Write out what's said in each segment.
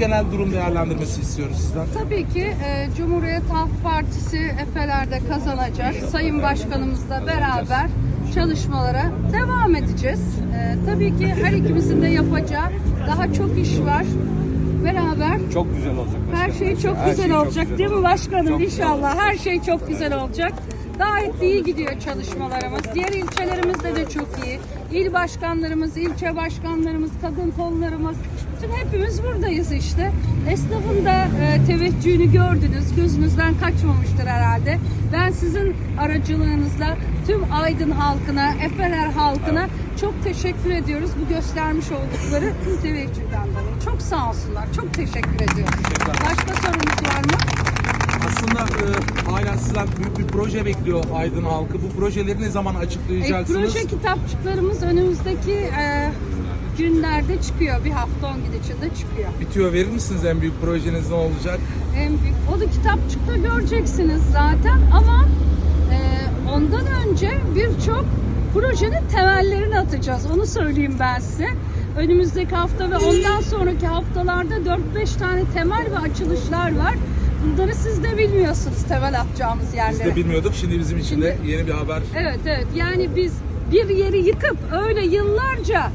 genel durum değerlendirmesi istiyoruz sizden. Tabii ki e, Cumhuriyet Halk Partisi Efeler'de kazanacak. Sayın Başkanımızla beraber çalışmalara devam edeceğiz. E, tabii ki her ikimizin de yapacağı daha çok iş var. Beraber Çok güzel olacak her başkanım. şey çok Her güzel şey çok olacak güzel değil mi olacak. başkanım? Çok güzel İnşallah her şey çok güzel olacak. Gayet iyi gidiyor çalışmalarımız. Diğer ilçelerimizde de çok iyi. İl başkanlarımız, ilçe başkanlarımız, kadın kollarımız, bütün hepimiz buradayız işte. Esnafın da e, teveccühünü gördünüz. Gözünüzden kaçmamıştır herhalde. Ben sizin aracılığınızla tüm Aydın halkına, Efeler halkına çok teşekkür ediyoruz bu göstermiş oldukları teveccühden dolayı. Çok sağ olsunlar. Çok teşekkür ediyorum. Başka sorunuz var mı? Aslında e, hala sizden büyük bir proje bekliyor Aydın halkı. Bu projeleri ne zaman E, açıklayacaksınız? proje kitapçıklarımız önümüzdeki e, günlerde çıkıyor. Bir hafta on gün içinde çıkıyor. Bitiyor verir misiniz en büyük projeniz ne olacak? En büyük, o da kitapçıkta göreceksiniz zaten ama e, ondan önce birçok projenin temellerini atacağız. Onu söyleyeyim ben size. Önümüzdeki hafta ve ondan sonraki haftalarda 4-5 tane temel ve açılışlar var. Bunları siz de bilmiyorsunuz temel atacağımız Biz yerleri. de bilmiyorduk. Şimdi bizim için de yeni bir haber. Evet evet yani biz bir yeri yıkıp öyle yıllarca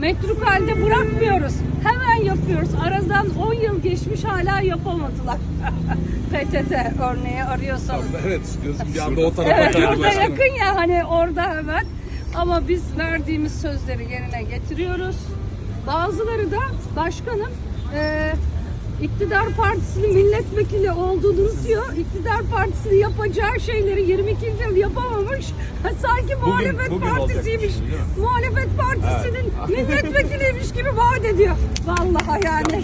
metruk halde bırakmıyoruz. Hemen yapıyoruz. Aradan 10 yıl geçmiş hala yapamadılar. PTT örneği arıyorsanız. Evet gözüm bir anda o tarafa Evet kaydı burada başkanım. yakın ya hani orada hemen. Ama biz verdiğimiz sözleri yerine getiriyoruz. Bazıları da başkanım e, iktidar partisinin milletvekili olduğunu diyor. İktidar partisi yapacağı şeyleri 22 yıl yapamamış. Sanki muhalefet bugün partisiymiş. olacakmış, değil mi? Muhalefet partisinin milletvekiliymiş gibi vaat ediyor. Vallahi yani.